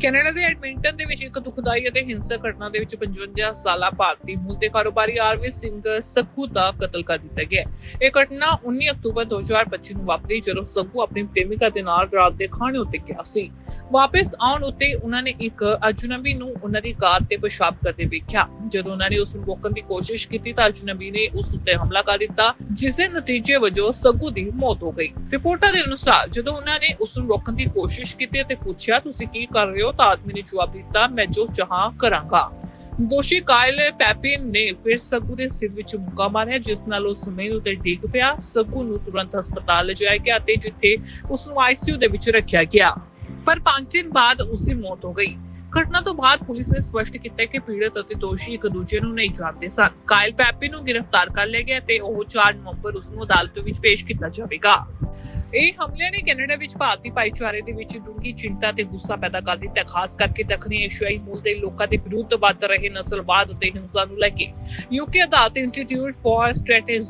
Canada ਦੇ Edmonton ਦੇ ਵਿੱਚ ਇੱਕ ਦੁਖਦਾਈ ਅਤੇ ਹਿੰਸਕ ਘਟਨਾ ਦੇ ਵਿੱਚ 55 ਸਾਲਾ ਭਾਰਤੀ ਮੂਲ ਦੇ ਕਾਰੋਬਾਰੀ ਆਰਵੀ ਸਿੰਘ ਸੱਖੂ ਦਾ ਕਤਲ ਕਰ ਦਿੱਤਾ ਗਿਆ ਇਹ ਘਟਨਾ 19 ਅਕਤੂਬਰ 2025 ਨੂੰ ਵਾਪਰੀ ਜਦੋਂ ਸੱਖੂ ਆਪਣੀ ਪ੍ਰੇਮਿਕਾ ਦੇ ਨਾਲ ਰਾਤ ਦੇ ਖਾਣੇ ਉੱਤੇ ਗਿਆ ਸੀ। ਵਾਪਸ ਆਉਣ ਉੱਤੇ ਉਹਨਾਂ ਨੇ ਇੱਕ ਅਜਨਬੀ ਨੂੰ ਉਹਨਾਂ ਦੀ ਕਾਰ ਤੇ ਪਿਸ਼ਾਬ ਕਰਦੇ ਵੇਖਿਆ। ਜਦੋਂ ਉਹਨਾਂ ਨੇ ਉਸ ਨੂੰ ਰੋਕਣ ਦੀ ਕੋਸ਼ਿਸ਼ ਕੀਤੀ ਤਾਂ ਅਜਨਬੀ ਨੇ ਉਸ ਉੱਤੇ ਹਮਲਾ ਕਰ ਦਿੱਤਾ, ਜਿਸ ਦੇ ਨਤੀਜੇ ਵਜੋਂ ਸੱਗੂ ਦੀ ਮੌਤ ਹੋ ਗਈ। ਰਿਪੋਰਟਾਂ ਦੇ ਅਨੁਸਾਰ ਜਦੋਂ ਉਹਨਾਂ ਨੇ ਉਸ ਨੂੰ ਰੋਕਣ ਦੀ ਕੋਸ਼ਿਸ਼ ਕੀਤੀ ਅਤੇ ਪੁੱਛਿਆ, ਤੁਸੀਂ ਕੀ ਕਰ ਰਹੇ ਹੋ? ਤਾਂ ਆਦਮੀ ਨੇ ਜਵਾਬ ਦਿੱਤਾ, ਮੈਂ ਜੋ ਚਾਹਾਂ ਕਰਾਂਗਾ। ਦੋਸ਼ੀ ਕਾਇਲ ਪੈਪਿਨ ਨੇ ਫਿਰ ਸੱਗੂ ਦੇ ਸਿਰ ਵਿੱਚ ਮੁੱਕਾ ਮਾਰਿਆ, ਜਿਸ ਨਾਲ ਉਹ ਜ਼ਮੀਨ ਉੱਤੇ ਡਿੱਗ ਪਿਆ। ਸੱਗੂ ਨੂੰ ਤੁਰੰਤ ਹਸਪਤਾਲ ਲਿਜਾਇਆ ਗਿਆ ਤੇ ਜਿੱਥੇ ਉਸ ਨੂੰ ਆਈਸੀਯੂ ਦੇ ਵਿੱਚ ਰੱਖਿਆ ਗਿਆ। ਪਰ 5 ਦਿਨ ਬਾਅਦ ਉਸ ਦੀ ਮੌਤ ਹੋ ਗਈ। ਘਟਨਾ ਤੋਂ ਬਾਅਦ ਪੁਲਿਸ ਨੇ ਸਪਸ਼ਟ ਕੀਤਾ ਕਿ ਪੀੜਤ ਅਤੇ ਦੋਸ਼ੀ ਇੱਕ ਦੂਜੇ ਨੂੰ ਨਹੀਂ ਜਾਣਦੇ ਸਨ। ਕਾਇਲ ਪੈਪੀ ਨੂੰ ਗ੍ਰਿਫਤਾਰ ਕਰ ਲਿਆ ਗਿਆ ਤੇ ਉਹ 4 ਨਵੰਬਰ ਉਸ ਨੂੰ ਅਦਾਲਤ ਵਿੱਚ ਪੇਸ਼ ਕੀਤਾ ਜਾਵੇਗਾ। ਇਹ ਹਮਲਿਆਂ ਨੇ ਕੈਨੇਡਾ ਵਿੱਚ ਭਾਰਤੀ ਭਾਈਚਾਰੇ ਦੇ ਵਿੱਚ ਡੂੰਘੀ ਚਿੰਤਾ ਤੇ ਗੁੱਸਾ ਪੈਦਾ ਕਰ ਦਿੱਤਾ, ਖਾਸ ਕਰਕੇ ਦੱਖਣੀ ਏਸ਼ੀਆਈ ਮੂਲ ਦੇ ਲੋਕਾਂ ਦੇ ਵਿਰੁੱਧ ਵੱਧ ਰਹੇ ਨਸਲਵਾਦ ਅਤੇ ਹਿੰਸਾ ਨੂੰ ਲੈ ਕੇ। ਯੂਕੇ ਅਦਾਲਤ ਇੰਸਟੀਚਿਊਟ ਫਾਰ ਸਟ੍ਰੈਟੇਜਿਕ